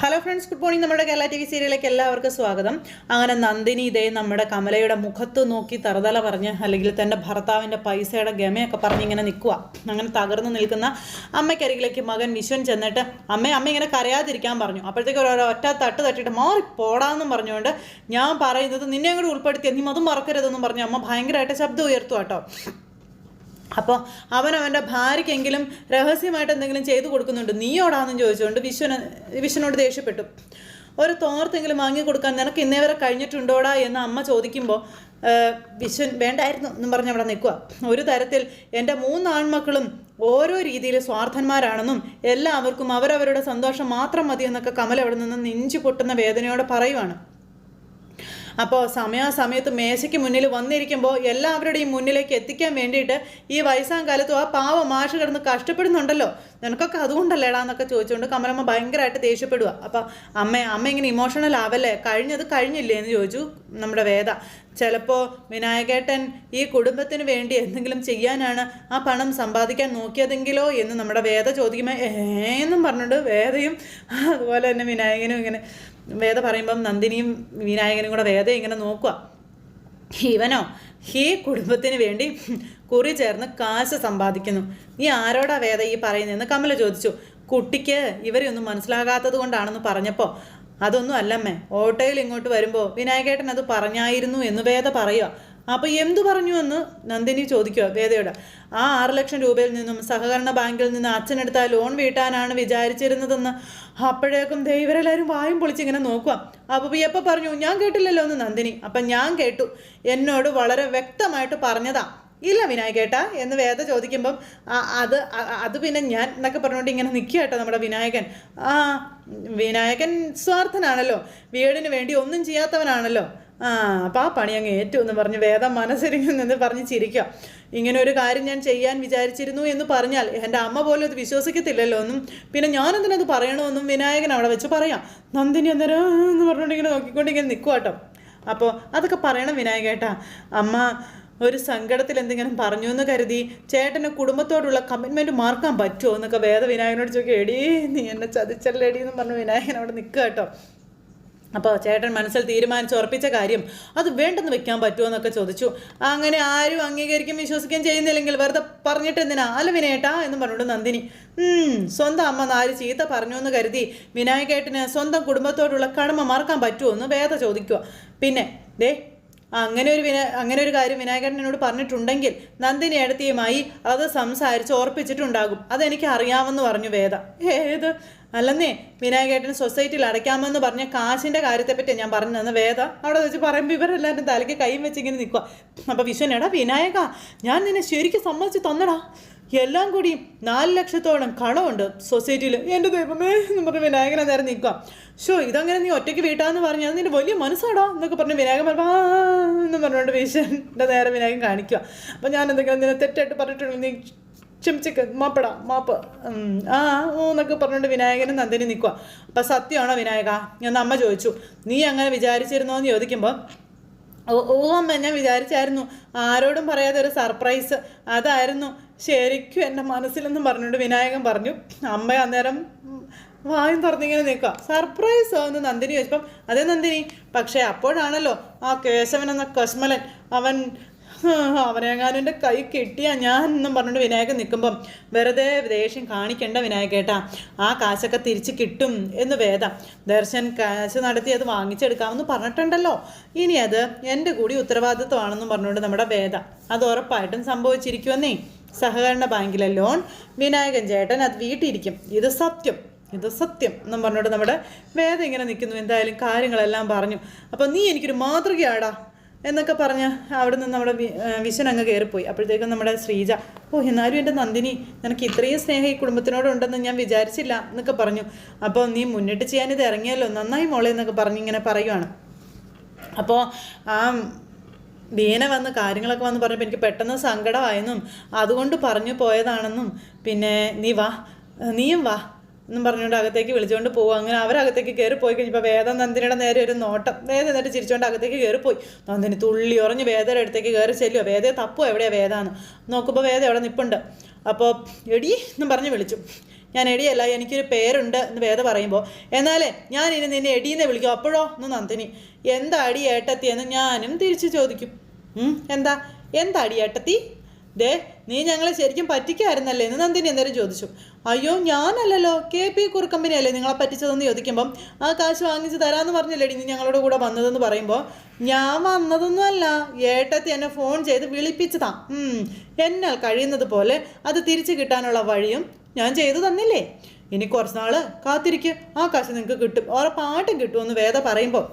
Hello friends good morning നമ്മുടെ Kerala T V സീരിയലിലേക്ക് എല്ലാവർക്കും സ്വാഗതം. അങ്ങനെ നന്ദിനി ഇതേ നമ്മുടെ കമലയുടെ മുഖത്ത് നോക്കി തറുതല പറഞ്ഞ് അല്ലെങ്കിൽ തന്റെ ഭർത്താവിന്റെ പൈസയുടെ ഗമയൊക്കെ പറഞ്ഞ് ഇങ്ങനെ നിൽക്കുക അങ്ങനെ തകർന്നു നിൽക്കുന്ന അമ്മയ്ക്കരികിലേക്ക് മകൻ വിശ്വൻ ചെന്നിട്ട് അമ്മ അമ്മ ഇങ്ങനെ കരയാതിരിക്കാൻ പറഞ്ഞു. അപ്പോഴത്തേക്ക് ഒരു ഒറ്റ തട്ട് തട്ടിയിട്ട് മാറി പോടാന്നും പറഞ്ഞുകൊണ്ട് ഞാൻ പറയുന്നത് നിന്നെ കൂടി ഉൾപ്പെടുത്തി. നീ അതും മറക്കരുതെന്നും പറഞ്ഞു അമ്മ ഭയങ്കരമായിട്ട് ശബ്ദം ഉയർത്തു കേട്ടോ അപ്പോൾ അവൻ അവന്റെ ഭാര്യയ്ക്കെങ്കിലും രഹസ്യമായിട്ട് എന്തെങ്കിലും ചെയ്തു കൊടുക്കുന്നുണ്ട്. നീയോടാന്നും ചോദിച്ചുകൊണ്ട് വിശ്വന് വിശ്വനോട് ദേഷ്യപ്പെട്ടു. ഒരു തോർത്തെങ്കിലും വാങ്ങി കൊടുക്കാൻ നിനക്ക് ഇന്നേ വരെ കഴിഞ്ഞിട്ടുണ്ടോടാ എന്ന് അമ്മ ചോദിക്കുമ്പോൾ വിശ്വൻ വേണ്ടായിരുന്നു എന്നും പറഞ്ഞ് അവിടെ നിൽക്കുക. ഒരു തരത്തിൽ എന്റെ മൂന്ന് ആൺമക്കളും ഓരോ രീതിയിൽ സ്വാർത്ഥന്മാരാണെന്നും എല്ലാവർക്കും അവരവരുടെ സന്തോഷം മാത്രം മതി എന്നൊക്കെ കമൽ അവിടെ നിന്ന് നെഞ്ചു പൊട്ടുന്ന വേദനയോടെ പറയുവാണ്. അപ്പോൾ സമയാസമയത്ത് മേശയ്ക്ക് മുന്നിൽ വന്നിരിക്കുമ്പോൾ എല്ലാവരുടെയും മുന്നിലേക്ക് എത്തിക്കാൻ വേണ്ടിയിട്ട് ഈ വയസ്സാം കാലത്തും ആ പാവ മാഷ് കിടന്ന് കഷ്ടപ്പെടുന്നുണ്ടല്ലോ. നിനക്കൊക്കെ അതുകൊണ്ടല്ലേടാ എന്നൊക്കെ ചോദിച്ചുകൊണ്ട് കമലമ്മ ഭയങ്കരമായിട്ട് ദേഷ്യപ്പെടുക അപ്പോൾ അമ്മ അമ്മ ഇങ്ങനെ ഇമോഷണൽ ആവല്ലേ? കഴിഞ്ഞത് കഴിഞ്ഞില്ലേ എന്ന് ചോദിച്ചു നമ്മുടെ വേദ. ചിലപ്പോൾ വിനായകേട്ടൻ ഈ കുടുംബത്തിന് വേണ്ടി എന്തെങ്കിലും ചെയ്യാനാണ് ആ പണം സമ്പാദിക്കാൻ നോക്കിയതെങ്കിലോ എന്ന് നമ്മുടെ വേദ ചോദിക്കുമ്പോൾ ഏന്നും പറഞ്ഞിട്ട് വേദയും അതുപോലെ തന്നെ വിനായകനും ഇങ്ങനെ വേദ പറയുമ്പം നന്ദിനിയും വിനായകനും കൂടെ വേദ ഇങ്ങനെ നോക്കുക ഇവനോ? ഈ കുടുംബത്തിന് വേണ്ടി കുറി ചേർന്ന് കാശ് സമ്പാദിക്കുന്നു. നീ ആരോടാ വേദ ഈ പറയുന്നതെന്ന് കമല ചോദിച്ചു. കുട്ടിക്ക് ഇവരെ ഒന്നും മനസ്സിലാകാത്തത് കൊണ്ടാണെന്ന് പറഞ്ഞപ്പോൾ അതൊന്നും അല്ലമ്മേ ഓട്ടോയിൽ ഇങ്ങോട്ട് വരുമ്പോൾ വിനായകേട്ടൻ അത് പറഞ്ഞായിരുന്നു എന്ന് വേദ പറയുക അപ്പോൾ എന്തു പറഞ്ഞു എന്ന് നന്ദിനി ചോദിക്കുക വേദയോട്. ആ ആറ് ലക്ഷം രൂപയിൽ നിന്നും സഹകരണ ബാങ്കിൽ നിന്ന് അച്ഛനെടുത്ത ലോൺ വീട്ടാനാണ് വിചാരിച്ചിരുന്നതെന്ന് അപ്പോഴേക്കും ദൈവരെല്ലാവരും വായും പൊളിച്ചിങ്ങനെ നോക്കുക അപ്പോൾ എപ്പോൾ പറഞ്ഞു? ഞാൻ കേട്ടില്ലല്ലോ എന്ന് നന്ദിനി. അപ്പം ഞാൻ കേട്ടു. എന്നോട് വളരെ വ്യക്തമായിട്ട് പറഞ്ഞതാ. ഇല്ല വിനായകേട്ട എന്ന് വേദ ചോദിക്കുമ്പം അത് അത് പിന്നെ ഞാൻ എന്നൊക്കെ പറഞ്ഞുകൊണ്ട് ഇങ്ങനെ നിൽക്കുക നമ്മുടെ വിനായകൻ. ആ വിനായകൻ സ്വാർത്ഥനാണല്ലോ. വീടിന് വേണ്ടി ഒന്നും ചെയ്യാത്തവനാണല്ലോ. ആ അപ്പം ആ പണി അങ്ങ് ഏറ്റു എന്ന് പറഞ്ഞ് വേദം മനസ്സിരിക്കും നിന്ന് പറഞ്ഞ് ചിരിക്കുക ഇങ്ങനെ ഒരു കാര്യം ഞാൻ ചെയ്യാൻ വിചാരിച്ചിരുന്നു എന്ന് പറഞ്ഞാൽ എന്റെ അമ്മ പോലും അത് വിശ്വസിക്കത്തില്ലല്ലോ ഒന്നും പിന്നെ ഞാനെന്തിനത് പറയണമെന്നും വിനായകൻ അവിടെ വെച്ച് പറയാം. നന്ദിനി അന്നേരം എന്ന് പറഞ്ഞുകൊണ്ടിങ്ങനെ നോക്കിക്കൊണ്ടിങ്ങനെ നോക്കിക്കൊണ്ട് നിൽക്കുക കേട്ടോ അപ്പോൾ അതൊക്കെ പറയണം വിനായകേട്ടാ. അമ്മ ഒരു സങ്കടത്തിൽ എന്തെങ്കിലും പറഞ്ഞു എന്ന് കരുതി ചേട്ടന് കുടുംബത്തോടുള്ള കമ്മിറ്റ്മെന്റ് മാർക്കാൻ പറ്റുമോ എന്നൊക്കെ വേദ വിനായകനോട് ചോദിക്കുക എടീ നീ എന്നെ ചതിച്ചല്ലേടി എന്ന് പറഞ്ഞു വിനായകൻ അവിടെ നിൽക്കുക കേട്ടോ അപ്പോൾ ചേട്ടൻ മനസ്സിൽ തീരുമാനിച്ച് ഉറപ്പിച്ച കാര്യം അത് വേണ്ടെന്ന് വെക്കാൻ പറ്റുമോ എന്നൊക്കെ ചോദിച്ചു. അങ്ങനെ ആരും അംഗീകരിക്കും വിശ്വസിക്കുകയും ചെയ്യുന്നില്ലെങ്കിൽ വെറുതെ പറഞ്ഞിട്ട് എന്തിനാ? അല്ല വിനയേട്ടാ എന്ന് പറഞ്ഞുകൊണ്ട് നന്ദിനി സ്വന്തം അമ്മ നാല് ചീത്ത പറഞ്ഞു എന്ന് കരുതി വിനായകേട്ടന് സ്വന്തം കുടുംബത്തോടുള്ള കടമ മറക്കാൻ പറ്റുമോ? എന്ന് വേദ ചോദിക്കുക പിന്നെ ദേ അങ്ങനെ ഒരു വിനാ അങ്ങനെ ഒരു കാര്യം വിനായകൻ എന്നോട് പറഞ്ഞിട്ടുണ്ടെങ്കിൽ നന്ദിനി എടുത്തിയുമായി അത് സംസാരിച്ച് ഓർപ്പിച്ചിട്ടുണ്ടാകും. അതെനിക്ക് അറിയാമെന്ന് പറഞ്ഞു വേദ. ഏത്? അല്ലെന്നേ വിനായകേട്ടൻ സൊസൈറ്റിയിൽ അടയ്ക്കാമെന്ന് പറഞ്ഞ കാശിന്റെ കാര്യത്തെപ്പറ്റി ഞാൻ പറഞ്ഞു തന്ന വേദ. അവിടെ വെച്ച് പറയുമ്പോൾ ഇവരെല്ലാവരും തലയ്ക്ക് കൈയും വെച്ച് ഇങ്ങനെ നിൽക്കുക അപ്പോൾ വിശ്വനേടാ വിനായക ഞാൻ നിന്നെ ശരിക്കും സമ്മതിച്ച് തന്നടാ. എല്ലാം കൂടി നാല് ലക്ഷത്തോളം കടമുണ്ട് സൊസൈറ്റിയിൽ എന്റെ ദൈവമേ എന്ന് പറഞ്ഞ് വിനായകനെ നേരെ നിൽക്കുക. ഷോ ഇതങ്ങനെ നീ ഒറ്റയ്ക്ക് വീട്ടാന്ന് പറഞ്ഞാൽ നിന്റെ വലിയ മനസ്സാടാ എന്നൊക്കെ പറഞ്ഞ് വിനായകൻ പറഞ്ഞു എന്ന് പറഞ്ഞുകൊണ്ട് വീശന്റെ നേരെ വിനായകൻ കാണിക്കുക. അപ്പം ഞാൻ എന്തെങ്കിലും നിന്നെ തെറ്റായിട്ട് പറഞ്ഞിട്ടുണ്ടെങ്കിൽ നീ ക്ഷമിച്ചേക്ക് മാപ്പടാ മാപ്പ്. ആ ഓ എന്നൊക്കെ പറഞ്ഞുകൊണ്ട് വിനായകനും നന്ദിനി നിൽക്കുക. അപ്പം സത്യമാണോ വിനായക? എന്ന് അമ്മ ചോദിച്ചു. നീ അങ്ങനെ വിചാരിച്ചിരുന്നോ? എന്ന് ചോദിക്കുമ്പോൾ ഓ അമ്മ ഞാൻ വിചാരിച്ചായിരുന്നു ആരോടും പറയാതെ ഒരു സർപ്രൈസ് അതായിരുന്നു. ശരിക്കും എന്റെ മനസ്സിലെന്നും പറഞ്ഞുകൊണ്ട് വിനായകൻ പറഞ്ഞു അമ്മ അന്നേരം വായും തുറന്നിങ്ങനെ നിൽക്കുക. സർപ്രൈസോ എന്ന് നന്ദിനി ചോദിച്ചപ്പം അതേ നന്ദിനി പക്ഷേ അപ്പോഴാണല്ലോ ആ കേശവൻ എന്ന കശ്മലൻ അവൻ അവനെങ്ങാനും കൈ കിട്ടിയാ ഞാൻ എന്നും പറഞ്ഞുകൊണ്ട് വിനായകൻ നിൽക്കുമ്പം വെറുതെ ദേഷ്യം കാണിക്കേണ്ട വിനായകേട്ടാ. ആ കാശൊക്കെ തിരിച്ച് കിട്ടും എന്ന് വേദം. ദർശൻ കാശ് നടത്തി അത് വാങ്ങിച്ചെടുക്കാമെന്ന് പറഞ്ഞിട്ടുണ്ടല്ലോ. ഇനി അത് എന്റെ കൂടി ഉത്തരവാദിത്വമാണെന്നും പറഞ്ഞുകൊണ്ട് നമ്മുടെ വേദ. അത് ഉറപ്പായിട്ടും സംഭവിച്ചിരിക്കുമെന്നേ. സഹകരണ ബാങ്കിലെ ലോൺ വിനായകൻ ചേട്ടൻ അത് വീട്ടിയിരിക്കും. ഇത് സത്യം. ഇത് സത്യം എന്നും പറഞ്ഞുകൊണ്ട് നമ്മുടെ വേദം ഇങ്ങനെ നിൽക്കുന്നു. എന്തായാലും കാര്യങ്ങളെല്ലാം പറഞ്ഞു. അപ്പം നീ എനിക്കൊരു മാതൃകയാടാ. എന്നൊക്കെ പറഞ്ഞ് അവിടെ നിന്ന് നമ്മുടെ വിശ്വൻ അങ്ങ് കയറിപ്പോയി. അപ്പോഴത്തേക്കും നമ്മുടെ ശ്രീജ ഓ എന്നാലും എന്റെ നന്ദിനി നിനക്ക് ഇത്രയും സ്നേഹം ഈ കുടുംബത്തിനോടുണ്ടെന്ന് ഞാൻ വിചാരിച്ചില്ല എന്നൊക്കെ പറഞ്ഞു. അപ്പോൾ നീ മുന്നിട്ട് ചെയ്യാൻ ഇത് ഇറങ്ങിയല്ലോ നന്നായി മോളെ എന്നൊക്കെ പറഞ്ഞ് ഇങ്ങനെ പറയുവാണ്. അപ്പോൾ ആ ദീന വന്ന് കാര്യങ്ങളൊക്കെ വന്ന് പറഞ്ഞപ്പോൾ എനിക്ക് പെട്ടെന്ന് സങ്കടമായെന്നും അതുകൊണ്ട് പറഞ്ഞു പോയതാണെന്നും പിന്നെ നീ വാ നീയും വാ. എന്നും പറഞ്ഞുകൊണ്ട് അകത്തേക്ക് വിളിച്ചുകൊണ്ട് പോകും അങ്ങനെ അവരകത്തേക്ക് കയറി പോയി കഴിഞ്ഞപ്പോൾ വേദം നന്ദിനിയുടെ നേരെ ഒരു നോട്ടം. വേദ എന്നിട്ട് ചിരിച്ചുകൊണ്ട് അകത്തേക്ക് കയറിപ്പോയി നന്ദിനി തുള്ളി ഉറഞ്ഞ് വേദയുടെ അടുത്തേക്ക് കയറി ചെല്ലുക വേദയെ തപ്പോ എവിടെയാണ് വേദാന്ന്. നോക്കുമ്പോൾ വേദ അവിടെ നിൽപ്പുണ്ട് അപ്പോൾ എടി എന്നും പറഞ്ഞ് വിളിച്ചു. ഞാൻ എടിയല്ല എനിക്കൊരു പേരുണ്ട് എന്ന് വേദ പറയുമ്പോൾ എന്നാലേ ഞാൻ ഇനി നിന്നെ എടീന്നെ വിളിക്കും. അപ്പോഴോ? എന്ന് നന്ദിനി. എന്താ അടി ഏട്ടത്തിയെന്ന് ഞാനും തിരിച്ചു ചോദിക്കും. എന്താ എന്താ? അടി ഏട്ടത്തി? ദേ നീ ഞങ്ങളെ ശരിക്കും പറ്റിക്കായിരുന്നല്ലേ എന്ന് നന്ദിനി അന്നേരം ചോദിച്ചു. അയ്യോ ഞാനല്ലല്ലോ. കെ പി കുറുക്കമ്പനി അല്ലേ നിങ്ങളെ പറ്റിച്ചതെന്ന് ചോദിക്കുമ്പം ആ കാശ് വാങ്ങിച്ച് തരാമെന്ന് പറഞ്ഞല്ലേ നീ ഞങ്ങളുടെ കൂടെ വന്നതെന്ന് പറയുമ്പോൾ ഞാൻ വന്നതൊന്നും അല്ല ഏട്ടത്തി എന്നെ ഫോൺ ചെയ്ത് വിളിപ്പിച്ചതാ. എന്നാൽ കഴിയുന്നത് പോലെ അത് തിരിച്ചു കിട്ടാനുള്ള വഴിയും ഞാൻ ചെയ്തു തന്നില്ലേ? ഇനി കുറച്ച് നാൾ കാത്തിരിക്കുക ആ കാശ് നിങ്ങൾക്ക് കിട്ടും. ഓരോ പാട്ടും കിട്ടുമെന്ന് വേദ പറയുമ്പോൾ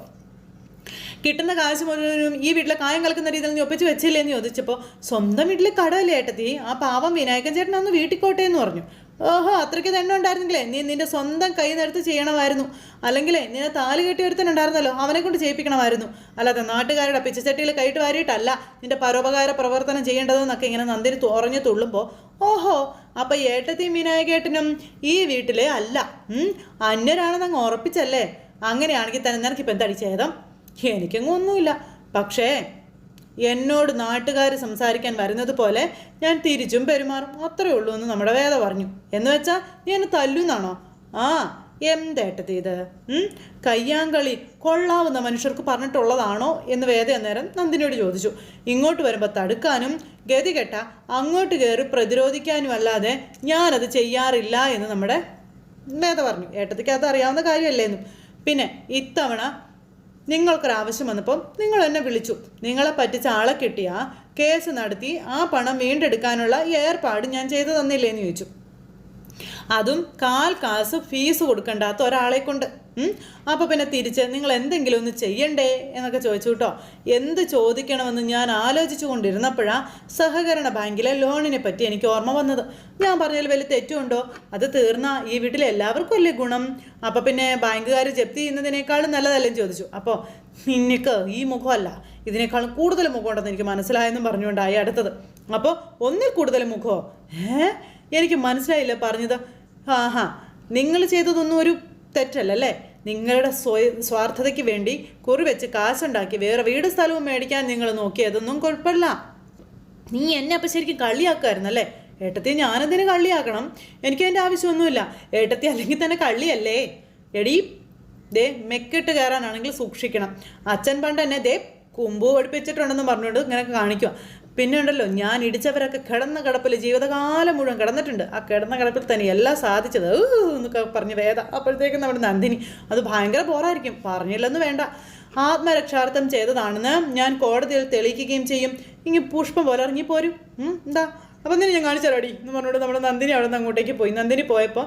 കിട്ടുന്ന കാശ് മുഴുവനും ഈ വീട്ടിലെ കായം കലക്കുന്ന രീതിയിൽ നീ ഒപ്പിച്ച് വെച്ചില്ലേ എന്ന് ചോദിച്ചപ്പോൾ സ്വന്തം വീട്ടിൽ കടമല്ലേ ഏട്ടത്തി? ആ പാവം വിനായകൻ ചേട്ടൻ അന്ന് വീട്ടിക്കോട്ടെ എന്ന് പറഞ്ഞു. ഓഹോ അത്രയ്ക്ക് തന്നെ ഉണ്ടായിരുന്നില്ലേ നീ നിന്റെ സ്വന്തം കൈ നിരത്ത് ചെയ്യണമായിരുന്നു. അല്ലെങ്കിലേ നിന്നെ താൽ കെട്ടി ഒരുത്തനുണ്ടായിരുന്നല്ലോ അവനെ കൊണ്ട് ചെയ്യിപ്പിക്കണമായിരുന്നു. അല്ലാതെ നാട്ടുകാരുടെ പിച്ചച്ചട്ടിയിൽ കൈയിട്ട് വാരിയിട്ടല്ല നിന്റെ പരോപകാര പ്രവർത്തനം ചെയ്യേണ്ടതെന്നൊക്കെ ഇങ്ങനെ നന്ദിനി തുറഞ്ഞു തുള്ളുമ്പോൾ ഓഹോ അപ്പൊ ഏട്ടത്തി വിനായകേട്ടനും ഈ വീട്ടിലെ അല്ല. അന്യരാണെന്ന് അങ്ങ് ഉറപ്പിച്ചല്ലേ? അങ്ങനെയാണെങ്കിൽ തന്നെ നിനക്കിപ്പോൾ എന്താടി ഛേദം? എനിക്കെങ്ങും ഒന്നുമില്ല പക്ഷേ എന്നോട് നാട്ടുകാർ സംസാരിക്കാൻ വരുന്നത് പോലെ ഞാൻ തിരിച്ചും പെരുമാറും. അത്രേ ഉള്ളൂ എന്ന് നമ്മുടെ വേദ പറഞ്ഞു. എന്ന് വെച്ചാൽ നീ എന്നെ തല്ലുന്നാണോ? ആ എന്തേട്ടത് ഇത്? കയ്യാങ്കളി കൊള്ളാവുന്ന മനുഷ്യർക്ക് പറഞ്ഞിട്ടുള്ളതാണോ? എന്ന് വേദ അന്നേരം നന്ദിനിയോട് ചോദിച്ചു. ഇങ്ങോട്ട് വരുമ്പോൾ തടുക്കാനും ഗതികെട്ട അങ്ങോട്ട് കയറി പ്രതിരോധിക്കാനും അല്ലാതെ ഞാനത് ചെയ്യാറില്ല എന്ന് നമ്മുടെ വേദ പറഞ്ഞു. ഏട്ടത്തിക്ക് അത് അറിയാവുന്ന കാര്യമല്ലേന്നും. പിന്നെ ഇത്തവണ നിങ്ങൾക്കൊരാവശ്യം വന്നപ്പം നിങ്ങൾ എന്നെ വിളിച്ചു. നിങ്ങളെ പറ്റിച്ച ആളെ കിട്ടിയ കേസ് നടത്തി ആ പണം വീണ്ടെടുക്കാനുള്ള ഏർപ്പാട് ഞാൻ ചെയ്തു തന്നില്ലേന്ന് ചോദിച്ചു. അതും കാൽ കാസ് ഫീസ് കൊടുക്കണ്ടാത്ത ഒരാളെ കൊണ്ട്. അപ്പോൾ അപ്പൊ പിന്നെ തിരിച്ച് നിങ്ങൾ എന്തെങ്കിലും ഒന്ന് ചെയ്യണ്ടേ എന്നൊക്കെ ചോദിച്ചു കേട്ടോ. എന്ത് ചോദിക്കണമെന്ന് ഞാൻ ആലോചിച്ചു കൊണ്ടിരുന്നപ്പോഴാ സഹകരണ ബാങ്കിലെ ലോണിനെ പറ്റി എനിക്ക് ഓർമ്മ വന്നത്. ഞാൻ പറഞ്ഞതിൽ വലിയ തെറ്റുണ്ടോ? അത് തീർന്ന ഈ വീട്ടിലെ എല്ലാവർക്കും അല്ലേ ഗുണം? അപ്പോൾ പിന്നെ ബാങ്കുകാർ ജപ്തി ചെയ്യുന്നതിനേക്കാളും നല്ലതല്ലേ ചോദിച്ചു. അപ്പോൾ നിനക്ക് ഈ മുഖമല്ല ഇതിനേക്കാളും കൂടുതൽ മുഖമുണ്ടെന്ന് എനിക്ക് മനസ്സിലായെന്നും പറഞ്ഞുകൊണ്ടായി അടുത്തത്. അപ്പോൾ ഒന്നിൽ കൂടുതൽ മുഖമോ ഏ? എനിക്ക് മനസ്സിലായില്ല പറഞ്ഞത്. ആഹാ നിങ്ങൾ ചെയ്തതൊന്നും ഒരു തെറ്റല്ല അല്ലേ നിങ്ങളുടെ സ്വയ സ്വാർത്ഥതയ്ക്ക് വേണ്ടി കുറിവെച്ച് കാശുണ്ടാക്കി വേറെ വീട് സ്ഥലവും മേടിക്കാൻ നിങ്ങൾ നോക്കി അതൊന്നും കുഴപ്പമില്ല. നീ എന്നെ അപ്പം ശരിക്കും കള്ളിയാക്കുമായിരുന്നല്ലേ? ഏട്ടത്തി ഞാനെന്തിനു കള്ളിയാക്കണം? എനിക്ക് അതിന്റെ ആവശ്യമൊന്നുമില്ല. ഏട്ടത്തി അല്ലെങ്കിൽ തന്നെ കള്ളിയല്ലേ? എടി ദേ മെക്കിട്ട് കയറാനാണെങ്കിൽ സൂക്ഷിക്കണം. അച്ഛൻ പണ്ട് എന്നെ ദേ കുമ്പു പഠിപ്പിച്ചിട്ടുണ്ടെന്ന് പറഞ്ഞുകൊണ്ട് ഇങ്ങനെ കാണിക്കുക പിന്നെ ഉണ്ടല്ലോ ഞാൻ ഇടിച്ചവരൊക്കെ കിടന്ന കിടപ്പിൽ ജീവിതകാലം മുഴുവൻ കിടന്നിട്ടുണ്ട്. ആ കിടന്ന കിടപ്പിൽ തന്നെ എല്ലാം സാധിച്ചത് എന്നൊക്കെ പറഞ്ഞ് വേദ. അപ്പോഴത്തേക്കും നമ്മുടെ നന്ദിനി അത് ഭയങ്കര ബോറായിരിക്കും പറഞ്ഞില്ലെന്ന് വേണ്ട. ആത്മരക്ഷാർത്ഥം ചെയ്തതാണെന്ന് ഞാൻ കോടതിയിൽ തെളിയിക്കുകയും ചെയ്യും. ഇങ്ങനെ പുഷ്പം പോലെ ഇറങ്ങിപ്പോരും എന്താ? അപ്പം തന്നെ ഞാൻ കാണിച്ചു തരാടി എന്ന് പറഞ്ഞുകൊണ്ട് നമ്മുടെ നന്ദിനി അവിടെ നിന്ന് അങ്ങോട്ടേക്ക് പോയി. നന്ദിനി പോയപ്പോൾ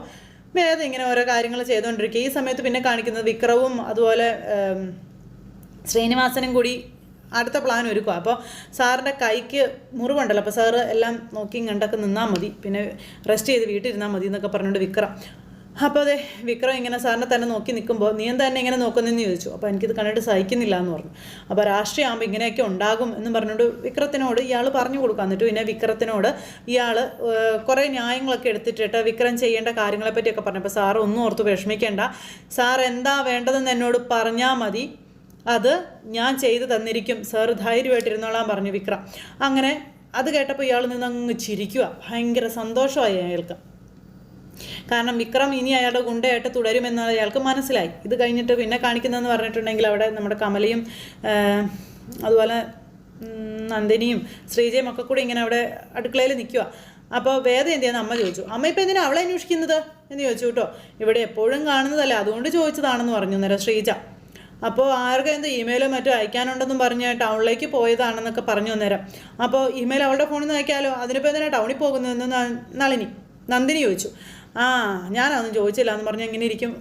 വേദ ഇങ്ങനെ ഓരോ കാര്യങ്ങൾ ചെയ്തുകൊണ്ടിരിക്കുക ഈ സമയത്ത് പിന്നെ കാണിക്കുന്നത് വിക്രവും അതുപോലെ ശ്രീനിവാസനും കൂടി അടുത്ത പ്ലാൻ ഒരുക്കുക അപ്പോൾ സാറിന്റെ കൈക്ക് മുറിവുണ്ടല്ലോ. അപ്പോൾ സാറ് എല്ലാം നോക്കിയും കണ്ടൊക്കെ നിന്നാൽ മതി. പിന്നെ റെസ്റ്റ് ചെയ്ത് വീട്ടിൽ ഇരുന്നാൽ മതി എന്നൊക്കെ പറഞ്ഞുകൊണ്ട് വിക്രം. അപ്പോൾ അതെ വിക്രം ഇങ്ങനെ സാറിനെ തന്നെ നോക്കി നിൽക്കുമ്പോൾ നീ എന്താ എന്നെ ഇങ്ങനെ നോക്കുന്നതെന്ന് ചോദിച്ചു. അപ്പോൾ എനിക്കിത് കണ്ടിട്ട് സഹിക്കുന്നില്ല എന്ന് പറഞ്ഞു. അപ്പോൾ രാഷ്ട്രീയമാകുമ്പോൾ ഇങ്ങനെയൊക്കെ ഉണ്ടാകും എന്ന് പറഞ്ഞുകൊണ്ട് വിക്രത്തിനോട് ഇയാൾ പറഞ്ഞു കൊടുക്കുക എന്നിട്ട് പിന്നെ വിക്രത്തിനോട് ഇയാൾ കുറേ ന്യായങ്ങളൊക്കെ എടുത്തിട്ടിട്ട് വിക്രം ചെയ്യേണ്ട കാര്യങ്ങളെപ്പറ്റിയൊക്കെ പറഞ്ഞു. അപ്പോൾ സാറ് ഒന്നും ഓർത്ത് വിഷമിക്കേണ്ട. സാർ എന്താ വേണ്ടതെന്ന് എന്നോട് പറഞ്ഞാൽ മതി. അത് ഞാൻ ചെയ്തു തന്നിരിക്കും. സാർ ധൈര്യമായിട്ടിരുന്നോളാൻ പറഞ്ഞു വിക്രം. അങ്ങനെ അത് കേട്ടപ്പോൾ ഇയാൾ നിന്ന് അങ്ങ് ചിരിക്കുക ഭയങ്കര സന്തോഷമായി അയാൾക്ക്. കാരണം വിക്രം ഇനി അയാളുടെ ഗുണ്ടയായിട്ട് തുടരുമെന്ന് അയാൾക്ക് മനസ്സിലായി. ഇത് കഴിഞ്ഞിട്ട് പിന്നെ കാണിക്കുന്നതെന്ന് പറഞ്ഞിട്ടുണ്ടെങ്കിൽ അവിടെ നമ്മുടെ കമലയും അതുപോലെ നന്ദിനിയും ശ്രീജയും ഒക്കെ കൂടി ഇങ്ങനെ അവിടെ അടുക്കളയിൽ നിൽക്കുക അപ്പോൾ വേദ എന്ത് അമ്മ ചോദിച്ചു. അമ്മ ഇപ്പം എന്തിനാ അവളെ അന്വേഷിക്കുന്നത്? എന്ന് ചോദിച്ചു കേട്ടോ. ഇവിടെ എപ്പോഴും കാണുന്നതല്ല. അതുകൊണ്ട് ചോദിച്ചതാണെന്ന് പറഞ്ഞു നേരം ശ്രീജ. അപ്പോൾ ആർക്കും എന്ത് ഇമെയിലോ മറ്റോ അയക്കാനുണ്ടെന്നും പറഞ്ഞ് ടൗണിലേക്ക് പോയതാണെന്നൊക്കെ പറഞ്ഞു തന്നേരം അപ്പോൾ ഇമെയിൽ അവളുടെ ഫോണിൽ നിന്ന് അയക്കാമല്ലോ അതിനിപ്പോൾ എന്തിനാണ് ടൗണിൽ പോകുന്നതെന്ന് നളിനി നന്ദിനി ചോദിച്ചു. ആ ഞാനതൊന്നും ചോദിച്ചില്ല എന്ന് പറഞ്ഞ് എങ്ങനെ ഇരിക്കും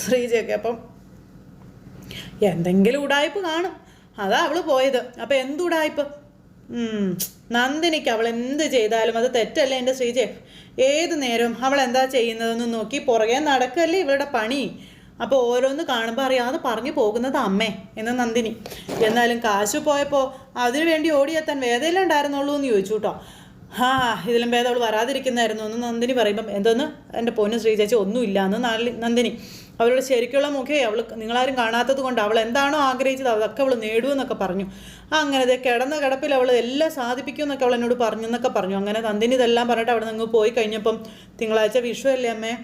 ശ്രീജയൊക്കെ. അപ്പം എന്തെങ്കിലും ഉടായ്പ് കാണും. അതാ അവൾ പോയത്. അപ്പം എന്തുടായ്പ് നന്ദിനിക്ക് അവൾ എന്ത് ചെയ്താലും അത് തെറ്റല്ലേ എന്റെ ശ്രീജെ? ഏത് നേരവും അവൾ എന്താ ചെയ്യുന്നതെന്ന് നോക്കി പുറകെ നടക്കല്ലേ ഇവളുടെ പണി? അപ്പോൾ ഓരോന്ന് കാണുമ്പോൾ അറിയാതെ പറഞ്ഞു പോകുന്നത് അമ്മേ എന്ന് നന്ദിനി. എന്നാലും കാശ് പോയപ്പോൾ അതിനു വേണ്ടി ഓടിയെത്താൻ വേദയിലുണ്ടായിരുന്നുള്ളൂ എന്ന് ചോദിച്ചു കേട്ടോ. ആ ഇതിലും ഭേദം അവൾ വരാതിരിക്കുന്നതായിരുന്നു എന്ന് നന്ദിനി പറയുമ്പം എന്തോന്ന്? എന്റെ പൊന്നു ശ്രീ ചേച്ചി ഒന്നുമില്ല എന്ന് നന്ദിനി. അവളുടെ ശരിക്കുള്ള മുഖേ അവൾ നിങ്ങളാരും കാണാത്തത് കൊണ്ട് അവൾ എന്താണോ ആഗ്രഹിച്ചത് അതൊക്കെ അവൾ നേടുമെന്നൊക്കെ പറഞ്ഞു. അങ്ങനെ കിടന്ന കിടപ്പിൽ അവൾ എല്ലാം സാധിപ്പിക്കുമെന്നൊക്കെ അവൾ എന്നോട് പറഞ്ഞു എന്നൊക്കെ പറഞ്ഞു. അങ്ങനെ നന്ദിനി ഇതെല്ലാം പറഞ്ഞിട്ട് അവിടെ നിങ്ങൾ പോയി കഴിഞ്ഞപ്പം തിങ്കളാഴ്ച വിഷു അല്ലേ അമ്മേ?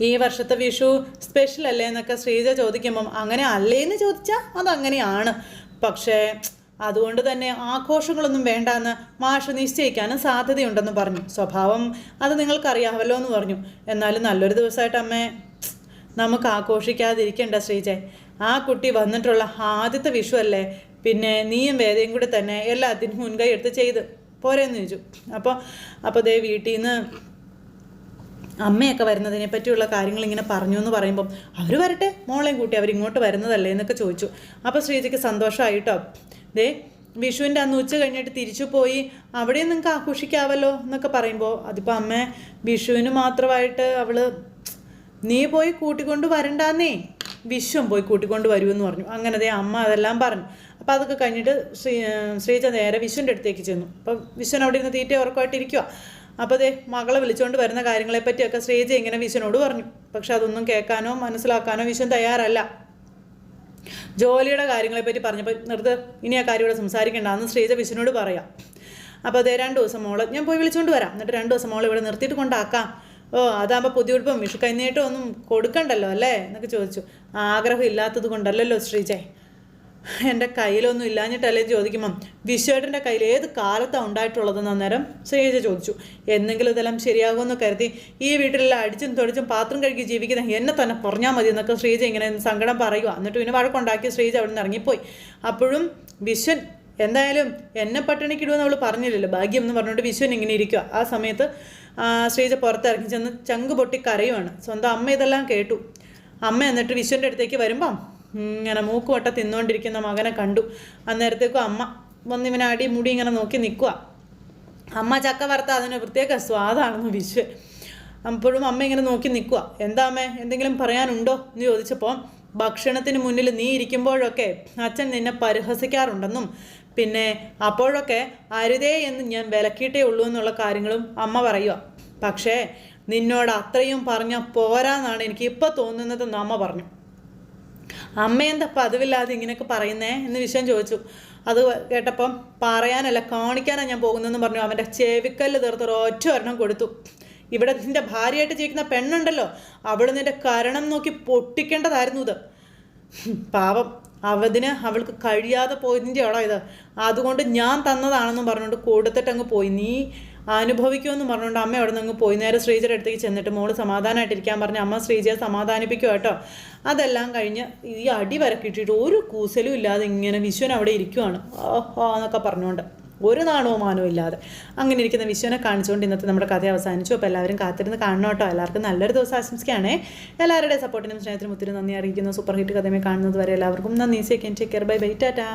ഈ വർഷത്തെ വിഷു സ്പെഷ്യൽ അല്ലേ എന്നൊക്കെ ശ്രീജ ചോദിക്കുമ്പം അങ്ങനെ അല്ലേന്ന് ചോദിച്ചാൽ അതങ്ങനെയാണ്. പക്ഷേ അതുകൊണ്ട് തന്നെ ആഘോഷങ്ങളൊന്നും വേണ്ടാന്ന് മാഷ് നിശ്ചയിക്കാനും സാധ്യതയുണ്ടെന്ന് പറഞ്ഞു. സ്വഭാവം അത് നിങ്ങൾക്കറിയാമല്ലോ എന്ന് പറഞ്ഞു. എന്നാലും നല്ലൊരു ദിവസമായിട്ട് അമ്മേ നമുക്ക് ആഘോഷിക്കാതിരിക്കണ്ട ശ്രീജെ. ആ കുട്ടി വന്നിട്ടുള്ള ആദ്യത്തെ വിഷു അല്ലേ? പിന്നെ നീയും വേദയും കൂടി തന്നെ എല്ലാത്തിനും മുൻകൈ എടുത്ത് ചെയ്ത് പോരെന്ന് ചോദിച്ചു. അപ്പോൾ അപ്പോൾ ദേ വീട്ടിൽ നിന്ന് അമ്മയൊക്കെ വരുന്നതിനെ പറ്റിയുള്ള കാര്യങ്ങൾ ഇങ്ങനെ പറഞ്ഞു എന്ന് പറയുമ്പം അവർ വരട്ടെ മോളെയും കൂട്ടി അവരിങ്ങോട്ട് വരുന്നതല്ലേ എന്നൊക്കെ ചോദിച്ചു. അപ്പോൾ ശ്രീജയ്ക്ക് സന്തോഷമായിട്ടോ? ദേ വിഷുവിന്റെ അന്ന് ഉച്ച കഴിഞ്ഞിട്ട് തിരിച്ചു പോയി അവിടെയും നിങ്ങൾക്ക് ആഘോഷിക്കാവല്ലോ എന്നൊക്കെ പറയുമ്പോൾ അതിപ്പോൾ അമ്മ വിഷുവിന് മാത്രമായിട്ട് അവൾ നീ പോയി കൂട്ടിക്കൊണ്ട് വരണ്ടാന്നേ വിശ്വം പോയി കൂട്ടിക്കൊണ്ട് എന്ന് പറഞ്ഞു. അങ്ങനെ ദേ അമ്മ അതെല്ലാം പറഞ്ഞു. അപ്പോൾ അതൊക്കെ കഴിഞ്ഞിട്ട് ശ്രീ ശ്രീജ നേരെ വിശ്വന്റെ അടുത്തേക്ക് ചെന്നു. അപ്പോൾ വിശ്വൻ അവിടെ ഇരുന്ന് തീറ്റ ഉറക്കമായിട്ട് ഇരിക്കുക അപ്പോൾ ദേ മകളെ വിളിച്ചുകൊണ്ട് വരുന്ന കാര്യങ്ങളെ പറ്റിയൊക്കെ ശ്രീജ ഇങ്ങനെ വിശ്വനോട് പറഞ്ഞു. പക്ഷെ അതൊന്നും കേൾക്കാനോ മനസ്സിലാക്കാനോ വിശ്വൻ തയ്യാറല്ല. ജോലിയുടെ കാര്യങ്ങളെ പറ്റി പറഞ്ഞപ്പോൾ നിർത്ത് ഇനി ആ കാര്യം ഇവിടെ സംസാരിക്കേണ്ട അന്ന് ശ്രീജ വിശ്വനോട് പറയാം. അപ്പോൾ അതേ രണ്ട് ദിവസം മോൾ ഞാൻ പോയി വിളിച്ചുകൊണ്ട് വരാം. എന്നിട്ട് രണ്ട് ദിവസം മോളെ ഇവിടെ നിർത്തിയിട്ട് കൊണ്ടാക്കാം. ഓ അതാകുമ്പോൾ പുതിയ ഉടുപ്പും വിഷു കൈനീട്ടം ഒന്നും കൊടുക്കണ്ടല്ലോ അല്ലേ? എന്നൊക്കെ ചോദിച്ചു. ആഗ്രഹം ഇല്ലാത്തത് കൊണ്ടല്ലല്ലോ ശ്രീജയ് എന്റെ കയ്യിലൊന്നും ഇല്ലാഞ്ഞിട്ടല്ലേ ചോദിക്കുമ്പം വിശ്വേട്ടന്റെ കയ്യിൽ ഏത് കാലത്താണ് ഉണ്ടായിട്ടുള്ളതെന്ന് അന്നേരം ശ്രീജ ചോദിച്ചു. എന്തെങ്കിലും ഇതെല്ലാം ശരിയാകുമെന്ന് കരുതി ഈ വീട്ടിലെല്ലാം അടിച്ചും തൊടിച്ചും പാത്രം കഴുകി ജീവിക്കുന്ന എന്നെ തന്നെ പറഞ്ഞാൽ മതി എന്നൊക്കെ ശ്രീജ ഇങ്ങനെ സങ്കടം പറയുക എന്നിട്ട് പിന്നെ വഴക്കുണ്ടാക്കി ശ്രീജ അവിടെ നിന്ന് ഇറങ്ങിപ്പോയി. അപ്പോഴും വിശ്വൻ എന്തായാലും എന്നെ പട്ടിണിക്കിടുമെന്ന് അവൾ പറഞ്ഞില്ലല്ലോ. ഭാഗ്യം എന്ന് പറഞ്ഞുകൊണ്ട് വിശ്വൻ ഇങ്ങനെ ഇരിക്കുക ആ സമയത്ത് ശ്രീജ പുറത്തിറങ്ങി ചെന്ന് ചങ്ക് പൊട്ടി കരയുവാണ്. സ്വന്തം അമ്മ ഇതെല്ലാം കേട്ടു. അമ്മ എന്നിട്ട് വിശ്വന്റെ അടുത്തേക്ക് വരുമ്പം ഇങ്ങനെ മൂക്കുവട്ട തിന്നുകൊണ്ടിരിക്കുന്ന മകനെ കണ്ടു. അന്നേരത്തേക്കും അമ്മ വന്ന് ഇവനെ അടി മുടി ഇങ്ങനെ നോക്കി നിൽക്കുക അമ്മ ചക്ക വറുത്ത അതിന് പ്രത്യേക സ്വാദാണെന്ന് വിശ്വ. അപ്പോഴും അമ്മ ഇങ്ങനെ നോക്കി നിൽക്കുക എന്താ അമ്മേ എന്തെങ്കിലും പറയാനുണ്ടോ? എന്ന് ചോദിച്ചപ്പോൾ ഭക്ഷണത്തിന് മുന്നിൽ നീ ഇരിക്കുമ്പോഴൊക്കെ അച്ഛൻ നിന്നെ പരിഹസിക്കാറുണ്ടെന്നും പിന്നെ അപ്പോഴൊക്കെ അരുതേ എന്ന് ഞാൻ വിലക്കിയിട്ടേ ഉള്ളൂ എന്നുള്ള കാര്യങ്ങളും അമ്മ പറയുക പക്ഷേ നിന്നോട് അത്രയും പറഞ്ഞാൽ പോരാന്നാണ് എനിക്ക് ഇപ്പോൾ തോന്നുന്നതെന്ന് അമ്മ പറഞ്ഞു. അമ്മ എന്താ പതിവില്ലാതെ ഇങ്ങനെയൊക്കെ പറയുന്നേ എന്ന് വിഷയം ചോദിച്ചു. അത് കേട്ടപ്പം പറയാനല്ല കാണിക്കാനാണ് ഞാൻ പോകുന്നതെന്ന് പറഞ്ഞു. അവന്റെ ചെവിക്കല്ല് തീർത്ത് ഒരൊറ്റ ഒരെണ്ണം കൊടുത്തു. ഇവിടെ നിന്റെ ഭാര്യയായിട്ട് ജീവിക്കുന്ന പെണ്ണുണ്ടല്ലോ. അവൾ നിന്റെ കരണം നോക്കി പൊട്ടിക്കേണ്ടതായിരുന്നു ഇത്. പാവം അവതിന് അവൾക്ക് കഴിയാതെ പോയതിന്റെ ആളോ ഇത്. അതുകൊണ്ട് ഞാൻ തന്നതാണെന്നും പറഞ്ഞുകൊണ്ട് കൊടുത്തിട്ടങ്ങ് പോയി. നീ അനുഭവിക്കുമെന്ന് പറഞ്ഞുകൊണ്ട് അമ്മ അവിടെ നിന്ന് പോയി. നേരെ ശ്രീജയുടെ അടുത്തേക്ക് ചെന്നിട്ട് മോൾ സമാധാനമായിട്ടിരിക്കാൻ പറഞ്ഞ് അമ്മ ശ്രീജയെ സമാധാനിപ്പിക്കുക കേട്ടോ. അതെല്ലാം കഴിഞ്ഞ് ഈ അടി വരെ കിട്ടിയിട്ട് ഒരു കൂസലും ഇല്ലാതെ ഇങ്ങനെ വിശ്വൻ അവിടെ ഇരിക്കുവാണ്. ഓഹോ എന്നൊക്കെ പറഞ്ഞുകൊണ്ട് ഒരു നാണവും മാനവും ഇല്ലാതെ അങ്ങനെ ഇരിക്കുന്ന വിശ്വനെ കാണിച്ചുകൊണ്ട് ഇന്നത്തെ നമ്മുടെ കഥ അവസാനിച്ചു. അപ്പോൾ എല്ലാവരും കാത്തിരുന്ന് കാണണം കേട്ടോ. എല്ലാവർക്കും നല്ലൊരു ദിവസം ആശംസിക്കുകയാണേ. എല്ലാവരുടെയും സപ്പോർട്ടിനും സ്നേഹത്തിനും ഒത്തിരി നന്ദി അറിയിക്കുന്ന. സൂപ്പർ ഹിറ്റ് കഥമേ കാണുന്നത് വരെ എല്ലാവർക്കും നന്ദി. സേക്കൻ take care bye bye tata